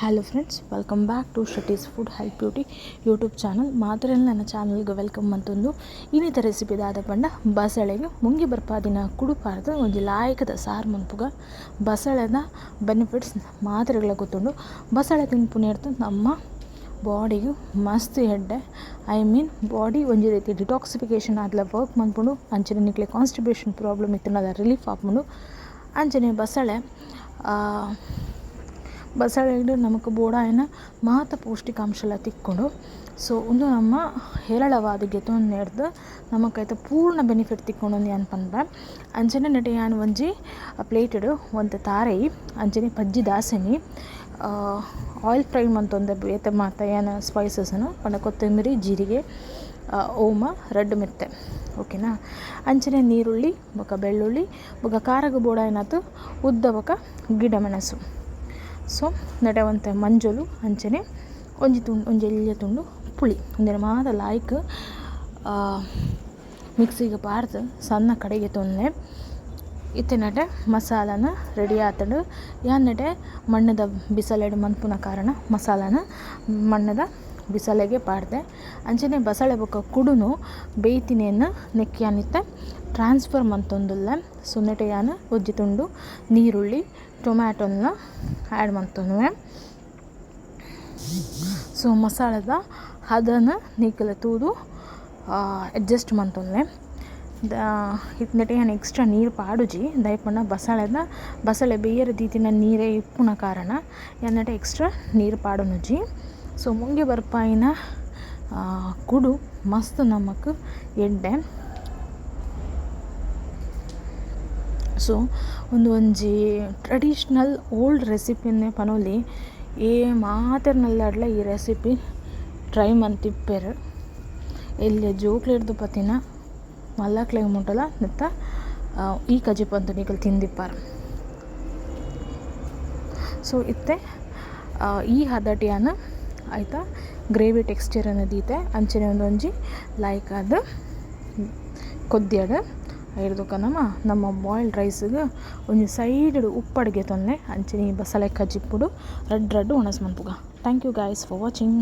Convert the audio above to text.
Hello friends welcome back to ಶಟೀಸ್ food health beauty YouTube channel ಮಾತ್ರ ನನ್ನ ಚಾನಲ್ಗೆ welcome ಅಂತಂದು ಇನ್ನಿತ ರೆಸಿಪಿ ದಾದ ಪಂಡ ಬಸಳೆಗೆ ಮುಂಗಿ ಬರ್ಪಾದಿನ ಕುಡುಪಾರದ ಒಂದು ಲಾಯಕದ ಸಾರು ಮನ್ಪುಗ ಬಸಳೆದ ಬೆನಿಫಿಟ್ಸ್ ಮಾತ್ರೆಗಳ ಗೊತ್ತುಂಡು. ಬಸಳೆ ತಿನ್ಪುನೇರ್ತು ನಮ್ಮ ಬಾಡಿಗೂ ಮಸ್ತ್ ಎಡ್ಡೆ. ಐ ಮೀನ್ ಬಾಡಿ ಒಂಜಿ ರೀತಿ ಡಿಟಾಕ್ಸಿಫಿಕೇಷನ್ ಆದ್ಲ ವರ್ಕ್ ಮನ್ಪುಂಡು ಅಂಚನೆ ನಿಕ್ಲೆ ಕಾನ್ಸ್ಟಿಬ್ಯೂಷನ್ ಪ್ರಾಬ್ಲಮ್ ಇತ್ತಿನದ ರಿಲೀಫ್ ಆಪುಂಡು ಅಂಚನೆ ಬಸಳೆ ಬಸಳೆಡ್ ನಮಕ್ ಬೋಡಾಯಿನ ಮಾತ ಪೌಷ್ಟಿಕಾಂಶಲ ತಿಕ್ಕೊಂಡು ಸೊ ಉಂದು ನಮ್ಮ ಹೇರಳವಾದ ಗೆತೊಂದು ನೆಡ್ದು ನಮಕೈತೆ ಪೂರ್ಣ ಬೆನಿಫಿಟ್ ತಿಕ್ಕೊಂಡೊಂದು ಏನು ಪನ್ಪ ಅಂಚನೆ ನಟಿ ಯಾನ್ ಒಂಜಿ ಪ್ಲೇಟೆಡ್ ಒಂದು ತಾರೈ ಅಂಚನೆ ಪಜ್ಜಿ ದಾಸನಿ ಆಯಿಲ್ ಫ್ರೈ ಮಂತೊಂದು ಬೇತೆ ಮಾತ ಏನು ಸ್ಪೈಸಸ್ನು ಪಂಡ ಕೊತ್ತಂಬರಿ, ಜೀರಿಗೆ ಓಮ ರೆಡ್ ಮೆತ್ತೆ. ಓಕೆನಾ ಅಂಚನೆ ನೀರುಳ್ಳಿ, ಬೊಕ ಬೆಳ್ಳುಳ್ಳಿ, ಬೊಕ ಖಾರಗ ಬೋಡ ಏನಾಯ್ತು ಉದ್ದ ಬೊಕ ಗಿಡ ಮೆಣಸು. ಸೊ ನೆಟೆ ಮಂಜಲು ಅಂಚನೆ ಒಂಜಿ ತುಂಡು, ಒಂಜಿ ಎಲ್ಯ ತುಂಡು, ಪುಳಿ. ಉಂದೆನ ಮಾತ ಲಾಯ್ಕ್ ಮಿಕ್ಸಿಗೆ ಪಾರ್ದು ಸಣ್ಣ ಕಡೆಗೆ ತೊಂದೆ ಇತ್ತಿನಟೆ ಮಸಾಲನ ರೆಡಿ ಆತಡು. ಯಾನ್ ನಟೆ ಮಣ್ಣದ ಬಿಸಲೆಡ್ ಮನ್ಪುನ ಕಾರಣ ಮಸಾಲನ ಮಣ್ಣದ ಬಿಸಲೆಗೆ ಪಾಡ್ದೆ ಅಂಚನೆ ಬಸಳೆ ಬೊಕ್ಕ ಕುಡುನು ಬೇಯ್ತಿನೇನ ನೆಕ್ಕಿಯಾನಿತ್ತೆ. ಟ್ರಾನ್ಸ್ಫರ್ ಮಂತೊಂದುಲ್ಲ. ಸುನ್ನಟೆಯಾನ ಉಜ್ಜಿ ತುಂಡು ನೀರುಳ್ಳಿ ಟೊಮ್ಯಾಟೊನ ಆ್ಯಡ್ ಮಂತೊನ್ವೆ. ಸೊ ಮಸಾಲದ ಹದನ ನೀಕಲ ತೂದು ಅಡ್ಜಸ್ಟ್ ಮಂತೊಂದೆ ದ ಇತ್ನಟೆ ಏನು ಎಕ್ಸ್ಟ್ರಾ ನೀರು ಪಾಡುಜಿ ದಯಪಂಡ ಬಸಳೆದ, ಬಸಳೆ ಬೇಯರ ದೀತಿನ ನೀರೇ ಇಪ್ಪುನ ಕಾರಣ, ಎನ್ನಟೆ ಎಕ್ಸ್ಟ್ರಾ ನೀರು ಪಾಡುನುಜಿ. ಸೊ ಮುಂಗೆ ಬರ್ಪಾಯಿನ ಕುಡು ಮಸ್ತ್ ನಮಕ್ ಎಡ್ಡೆ ಸೊ ಒಂದು ಒಂಜಿ ಟ್ರೆಡಿಷ್ನಲ್ ಓಲ್ಡ್ ರೆಸಿಪಿನೇ ಪನೋಲಿ ಏ ಮಾತೆರ್ನಲ್ಲಾಡ್ಲ ಈ ರೆಸಿಪಿ ಟ್ರೈ ಮಂತಿಪ್ಪೆರ್ ಇಲ್ಲಿ ಜೋಕ್ಲೆರ್ದು ಪತಿನ ಮಲ್ಲಕ್ಲೆಗ್ ಮುಟ್ಟಲ ನೆತ್ತ ಈ ಕಜಿ ಪಂತು ನಿಕಲ್ ತಿಂದಿಪ್ಪಾರ ಸೊ ಇತ್ತೆ ಈ ಹದಟಿಯನ್ನ ಆಯಿತಾ? ಗ್ರೇವಿ ಟೆಕ್ಸ್ಚರ್ ದೀತೆ ಅಂಚನೆ ಒಂದು ಒಂಜಿ ಲೈಕ್ ಅದು ಕೊದ್ಯಡ ಐರ್ದುಕ ನಮ್ಮ ನಮ್ಮ ಬಾಯ್ಲ್ಡ್ ರೈಸ್ಗೆ ಒಂದು ಸೈಡ್ ಉಪ್ಪಡ್ಗೆ ತೊಂದರೆ ತೊಂದೆ ಅಂಚನೆ ಬಸಳೆ ಕಜ್ಜಿಪ್ಪುಡು ರಡ್ಡ್ ಒಣಸ್ ಮನ್ಪುಗ thank you guys for watching